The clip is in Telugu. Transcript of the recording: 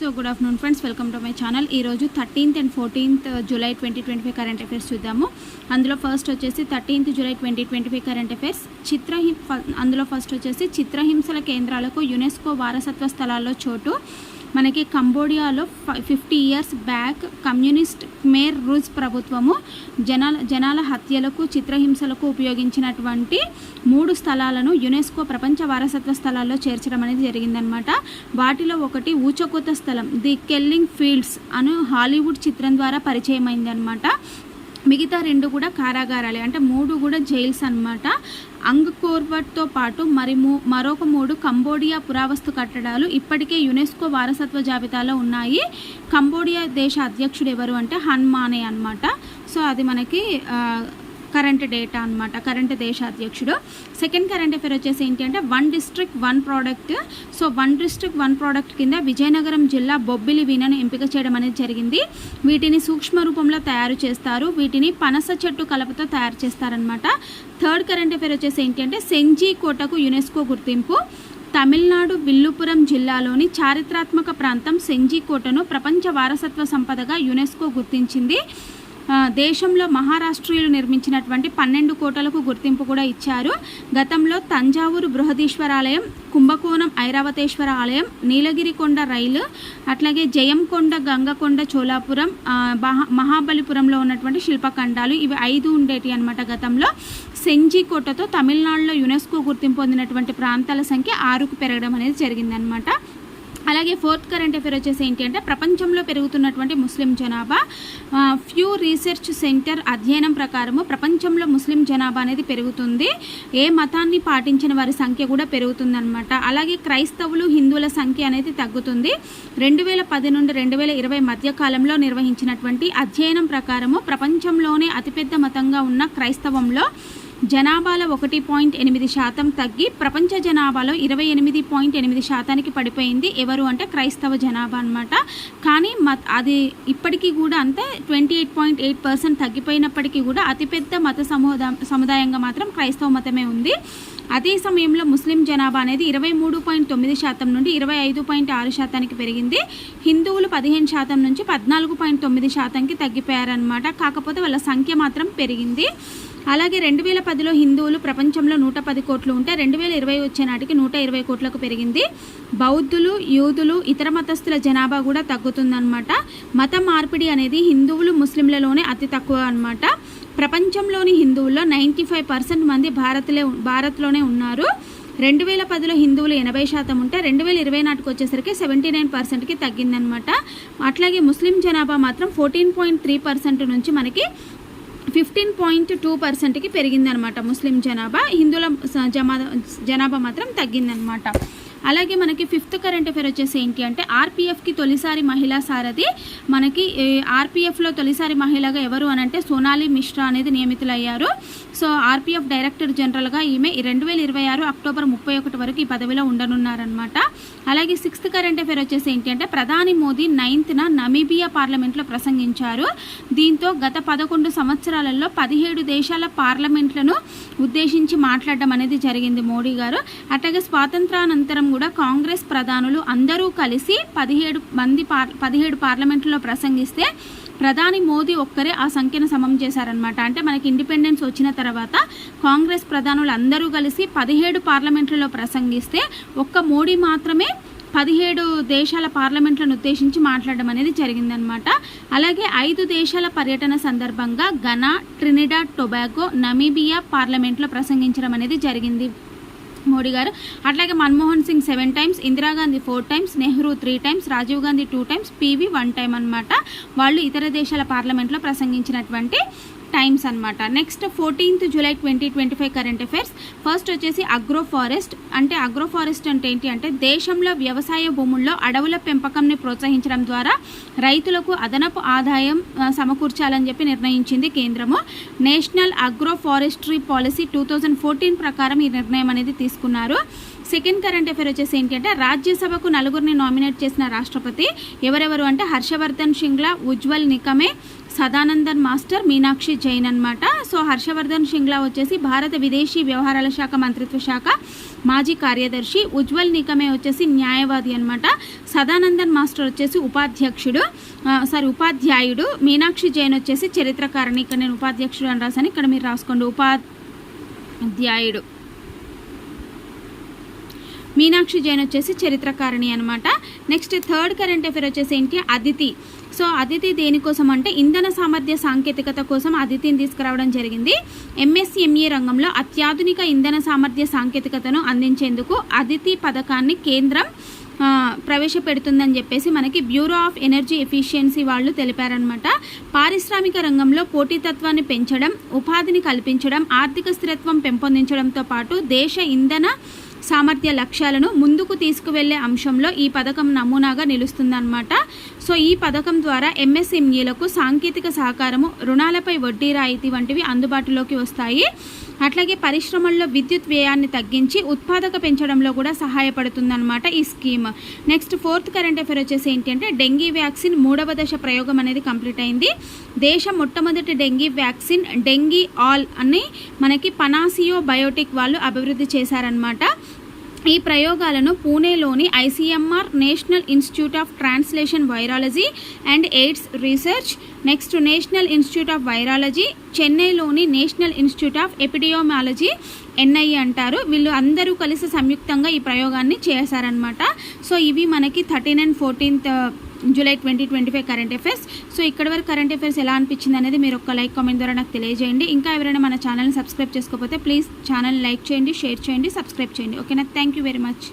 So good afternoon friends welcome to my channel. ఈరోజు thirteenth and fourteenth uh, July twenty twenty five current affairs చూద్దాము. అందులో ఫస్ట్ వచ్చేసి thirteenth July twenty twenty five current affairs. చిత్రహి ఫ- అందులో ఫస్ట్ వచ్చేసి చిత్రహింసల కేంద్రాలకు యునెస్కో వారసత్వ స్థలాల్లో చోటు. మనకి కంబోడియాలో fifty years back communist Khmer Rouge ప్రభుత్వము జనాల జనాల హత్యలకు చిత్రహింసలకు ఉపయోగించినటువంటి మూడు స్థలాలను యునెస్కో ప్రపంచ వారసత్వ స్థలాల్లో చేర్చడం అనేది జరిగిందనమాట వాటిలో ఒకటి ఊచకోత స్థలం ది కెల్లింగ్ ఫీల్డ్స్ అను హాలీవుడ్ చిత్రం ద్వారా పరిచయం అయిందనమాట మిగతా రెండు కూడా కారాగారాలే. అంటే మూడు కూడా జైల్స్ అన్నమాట. అంగ్కోర్వట్తో పాటు మరి మూ- మరొక మూడు కంబోడియా పురావస్తు కట్టడాలు ఇప్పటికే యునెస్కో వారసత్వ జాబితాలో ఉన్నాయి. కంబోడియా దేశ అధ్యక్షుడు ఎవరు అంటే హన్మానే అనమాట సో అది మనకి కరెంట్ డేటా అనమాట కరెంట్ దేశ అధ్యక్షుడు సెకండ్ కరెంట్ అఫేర్ వచ్చేసి ఏంటి అంటే one district one product. So one district one product కింద విజయనగరం జిల్లా బొబ్బిలి వీణను ఎంపిక చేయడం అనేది జరిగింది. వీటిని సూక్ష్మ రూపంలో తయారు చేస్తారు. వీటిని పనస చెట్టు కలపతో తయారు చేస్తారనమాట థర్డ్ కరెంట్ అఫేర్ వచ్చేసి ఏంటి అంటే సెంజీ కోటకు యునెస్కో గుర్తింపు. తమిళనాడు విల్లుపురం జిల్లాలోని చారిత్రాత్మక ప్రాంతం సెంజికోటను ప్రపంచ వారసత్వ సంపదగా యునెస్కో గుర్తించింది. దేశంలో మహారాష్ట్రీయులు నిర్మించినటువంటి పన్నెండు కోటలకు గుర్తింపు కూడా ఇచ్చారు. గతంలో తంజావూరు బృహదీశ్వరాలయం కుంభకోణం ఐరావతేశ్వర ఆలయం నీలగిరికొండ రైలు అట్లాగే జయంకొండ గంగకొండ చోళాపురం మహాబలిపురంలో ఉన్నటువంటి శిల్పఖండాలు ఇవి ఐదు ఉండేటి అనమాట గతంలో. సెంజీ కోటతో తమిళనాడులో యునెస్కో గుర్తింపు పొందినటువంటి ప్రాంతాల సంఖ్య ఆరుకు పెరగడం అనేది జరిగిందనమాట అలాగే ఫోర్త్ కరెంట్ అఫేర్ వచ్చేసి ఏంటి అంటే ప్రపంచంలో పెరుగుతున్నటువంటి ముస్లిం జనాభా. ఫ్యూ రీసెర్చ్ సెంటర్ అధ్యయనం ప్రకారము ప్రపంచంలో ముస్లిం జనాభా అనేది పెరుగుతుంది. ఏ మతాన్ని పాటించిన వారి సంఖ్య కూడా పెరుగుతుందన్నమాట. అలాగే క్రైస్తవులు హిందువుల సంఖ్య అనేది తగ్గుతుంది. రెండు వేల పది నుండి రెండు వేల ఇరవై మధ్య కాలంలో నిర్వహించినటువంటి అధ్యయనం ప్రకారము ప్రపంచంలోనే అతిపెద్ద మతంగా ఉన్న క్రైస్తవంలో జనాభాలో ఒకటి పాయింట్ ఎనిమిది శాతం తగ్గి ప్రపంచ జనాభాలో ఇరవై ఎనిమిది పాయింట్ ఎనిమిది శాతానికి పడిపోయింది. ఎవరు అంటే క్రైస్తవ జనాభా అన్నమాట. కానీ మత అది ఇప్పటికీ కూడా అంతే twenty eight point eight percent తగ్గిపోయినప్పటికీ కూడా అతిపెద్ద మత సముదా సముదాయంగా మాత్రం క్రైస్తవ మతమే ఉంది. అదే సమయంలో ముస్లిం జనాభా అనేది ఇరవై మూడు పాయింట్ తొమ్మిది శాతం నుండి ఇరవై ఐదు పాయింట్ ఆరు శాతానికి పెరిగింది. హిందువులు పదిహేను శాతం నుంచి పద్నాలుగు పాయింట్ తొమ్మిది శాతంకి తగ్గిపోయారనమాట కాకపోతే వాళ్ళ సంఖ్య మాత్రం పెరిగింది. అలాగే రెండు వేల పదిలో హిందువులు ప్రపంచంలో నూట పది కోట్లు ఉంటే రెండు వేల ఇరవై వచ్చే నాటికి నూట ఇరవై కోట్లకు పెరిగింది. బౌద్ధులు యూదులు ఇతర మతస్థుల జనాభా కూడా తగ్గుతుందన్నమాట. మత మార్పిడి అనేది హిందువులు ముస్లింలలోనే అతి తక్కువ అనమాట ప్రపంచంలోని హిందువుల్లో నైంటీ ఫైవ్ పర్సెంట్ మంది భారత్లే భారత్లోనే ఉన్నారు. రెండు వేల పదిలో హిందువులు ఎనభై శాతం ఉంటే రెండు వేల ఇరవై నాటికి వచ్చేసరికి సెవెంటీ నైన్ పర్సెంట్కి తగ్గిందనమాట అట్లాగే ముస్లిం జనాభా మాత్రం ఫోర్టీన్ పాయింట్ త్రీ పర్సెంట్ నుంచి మనకి ఫిఫ్టీన్ పాయింట్ టూ పర్సెంట్కి పెరిగిందనమాట ముస్లిం జనాభా. హిందువుల స- జమా జనాభా మాత్రం తగ్గిందనమాట అలాగే మనకి ఫిఫ్త్ కరెంట్ అఫేర్ వచ్చేసి ఏంటి అంటే ఆర్పిఎఫ్కి తొలిసారి మహిళా సారథి. మనకి ఆర్పిఎఫ్లో తొలిసారి మహిళగా ఎవరు అని అంటే సోనాలి మిశ్రా అనేది నియమితులయ్యారు. సో ఆర్పిఎఫ్ డైరెక్టర్ జనరల్గా ఈమె రెండు వేల ఇరవై ఆరు అక్టోబర్ ముప్పై ఒకటి వరకు ఈ పదవిలో ఉండనున్నారనమాట అలాగే సిక్స్త్ కరెంట్ అఫేర్ వచ్చేసి ఏంటి అంటే ప్రధాని మోదీ నైన్త్న నమీబియా పార్లమెంట్లో ప్రసంగించారు. దీంతో గత పదకొండు సంవత్సరాలలో పదిహేడు దేశాల పార్లమెంట్లను ఉద్దేశించి మాట్లాడడం అనేది జరిగింది మోడీ గారు. అట్లాగే స్వాతంత్రానంతరం కూడా కాంగ్రెస్ ప్రధానులు అందరూ కలిసి పదిహేడు మంది పార్ పదిహేడు పార్లమెంట్లో ప్రసంగిస్తే ప్రధాని మోదీ ఒక్కరే ఆ సంఖ్యను సమం చేశారనమాట అంటే మనకి ఇండిపెండెన్స్ వచ్చిన తర్వాత కాంగ్రెస్ ప్రధానులు అందరూ కలిసి పదిహేడు పార్లమెంట్లలో ప్రసంగిస్తే ఒక్క మోడీ మాత్రమే పదిహేడు దేశాల పార్లమెంట్లను ఉద్దేశించి మాట్లాడడం అనేది జరిగిందనమాట అలాగే ఐదు దేశాల పర్యటన సందర్భంగా ఘనా ట్రినిడా టొబాగో నమీబియా పార్లమెంట్లో ప్రసంగించడం అనేది జరిగింది. మోడీ గారు. అట్లాగే Manmohan Singh seven times Indira Gandhi four times Nehru three times Rajiv Gandhi two times PV one time అనమాట వాళ్ళు ఇతర దేశాల పార్లమెంట్లో ప్రసంగించినటువంటి టైమ్స్ అన్నమాట. Next fourteenth July twenty twenty five current affairs first వచ్చేసి అగ్రో ఫారెస్ట్ అంటే అగ్రో ఫారెస్ట్ అంటే ఏంటి అంటే దేశంలో వ్యవసాయ భూముల్లో అడవుల పెంపకంని ప్రోత్సహించడం ద్వారా రైతులకు అదనపు ఆదాయం సమకూర్చాలని చెప్పి నిర్ణయించింది కేంద్రము. National agro forestry policy two thousand fourteen ప్రకారం ఈ నిర్ణయం అనేది తీసుకున్నారు. సెకండ్ కరెంట్ అఫేర్ వచ్చేసి ఏంటంటే రాజ్యసభకు నలుగురిని నామినేట్ చేసిన రాష్ట్రపతి ఎవరెవరు అంటే హర్షవర్ధన్ శ్రింగ్లా ఉజ్వల్ నికమే సదానందన్ మాస్టర్ మీనాక్షి జైన్ అనమాట సో హర్షవర్ధన్ శ్రింగ్లా వచ్చేసి భారత విదేశీ వ్యవహారాల శాఖ మంత్రిత్వ శాఖ మాజీ కార్యదర్శి ఉజ్వల్ నికమే వచ్చేసి న్యాయవాది అనమాట సదానందన్ మాస్టర్ వచ్చేసి ఉపాధ్యక్షుడు సారీ ఉపాధ్యాయుడు. మీనాక్షి జైన్ వచ్చేసి చరిత్రకారిణి. ఇక్కడ నేను ఉపాధ్యక్షుడు అని రాశాను. ఇక్కడ మీరు రాసుకోండి. ఉపాధ్యాయుడు. మీనాక్షి జైన్ వచ్చేసి చరిత్రకారిణి అనమాట నెక్స్ట్ థర్డ్ కరెంట్ అఫేర్ వచ్చేసి ఏంటి? అదితి. సో అదితి దేనికోసం అంటే ఇంధన సామర్థ్య సాంకేతికత కోసం అదితిని తీసుకురావడం జరిగింది. ఎంఎస్ఎంఈ రంగంలో అత్యాధునిక ఇంధన సామర్థ్య సాంకేతికతను అందించేందుకు అదితి పథకాన్ని కేంద్రం ప్రవేశపెడుతుందని చెప్పేసి మనకి బ్యూరో ఆఫ్ ఎనర్జీ ఎఫిషియన్సీ వాళ్ళు తెలిపారనమాట పారిశ్రామిక రంగంలో పోటీతత్వాన్ని పెంచడం ఉపాధిని కల్పించడం ఆర్థిక స్థిరత్వం పెంపొందించడంతో పాటు దేశ ఇంధన సామర్థ్య లక్ష్యాలను ముందుకు తీసుకువెళ్ళే అంశంలో ఈ పథకం నమూనాగా నిలుస్తుందన్నమాట. సో ఈ పథకం ద్వారా ఎంఎస్ఎంఈలకు సాంకేతిక సహకారము రుణాలపై వడ్డీ రాయితీ వంటివి అందుబాటులోకి వస్తాయి. అట్లాగే పరిశ్రమల్లో విద్యుత్ వ్యయాన్ని తగ్గించి ఉత్పాదక పెంచడంలో కూడా సహాయపడుతుందన్నమాట ఈ scheme. Next fourth current affair వచ్చేసి ఏంటంటే డెంగీ వ్యాక్సిన్ మూడవ దశ ప్రయోగం అనేది కంప్లీట్ అయింది. దేశం మొట్టమొదటి డెంగీ వ్యాక్సిన్ డెంగీ ఆల్ అని మనకి పనాసియో బయోటిక్ వాళ్ళు అభివృద్ధి చేశారనమాట ఈ ప్రయోగాలను పూణేలోని ICMR national institute of translation virology and AIDS research next national institute of virology చెన్నైలోని national institute of epidemiology NI అంటారు. వీళ్ళు అందరూ కలిసి సంయుక్తంగా ఈ ప్రయోగాన్ని చేశారనమాట సో ఇవి మనకి thirteen and fourteenth July twenty twenty five current affairs. So ఇక్కడ వరకు కరెంట్ అఫైర్స్ ఎలా అనిపించింది అనేది మీరు ఒక లైక్ కామెంట్ ద్వారా నాకు తెలియజేయండి. ఇంకా ఎవరైనా మన ఛానల్ని సబ్స్క్రైబ్ చేసుకోకపోతే ప్లీజ్ ఛానల్ లైక్ చేయండి షేర్ చేయండి సబ్స్క్రైబ్ చేయండి. ఓకేనా? Thank you very much.